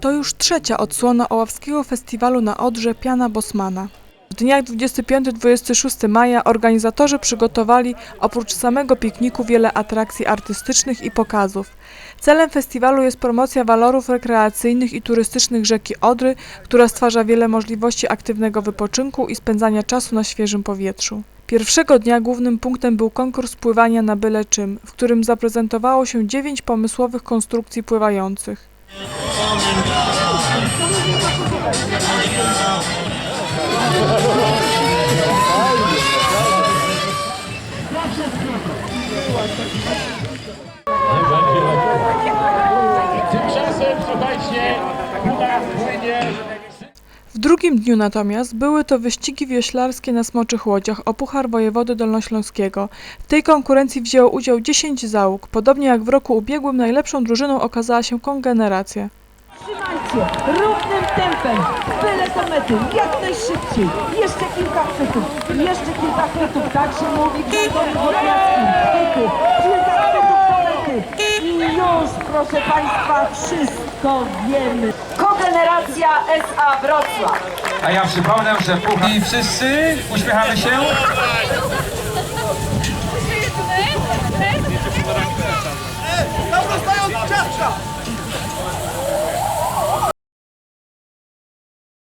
To już trzecia odsłona Oławskiego Festiwalu na Odrze Piana Bosmana. W dniach 25-26 maja organizatorzy przygotowali oprócz samego pikniku wiele atrakcji artystycznych i pokazów. Celem festiwalu jest promocja walorów rekreacyjnych i turystycznych rzeki Odry, która stwarza wiele możliwości aktywnego wypoczynku i spędzania czasu na świeżym powietrzu. Pierwszego dnia głównym punktem był konkurs pływania na byle czym, w którym zaprezentowało się dziewięć pomysłowych konstrukcji pływających. Tymczasem, słuchajcie, nas płynie W drugim dniu natomiast były to wyścigi wioślarskie na smoczych łodziach o Puchar Wojewody Dolnośląskiego. W tej konkurencji wzięło udział 10 załóg. Podobnie jak w roku ubiegłym najlepszą drużyną okazała się kongeneracja. Trzymajcie równym tempem, byle do mety, jak najszybciej. Jeszcze kilka chwytów, jeszcze kilka chwytów, tak się mówi żargonie wodniackim. Kilka chwytów do mety. I już, proszę Państwa, wszystko wiemy. Regeneracja SA Wrocław. A ja przypomnę, że pucha... Wszyscy uśmiechamy się. Tam dostają ciastka!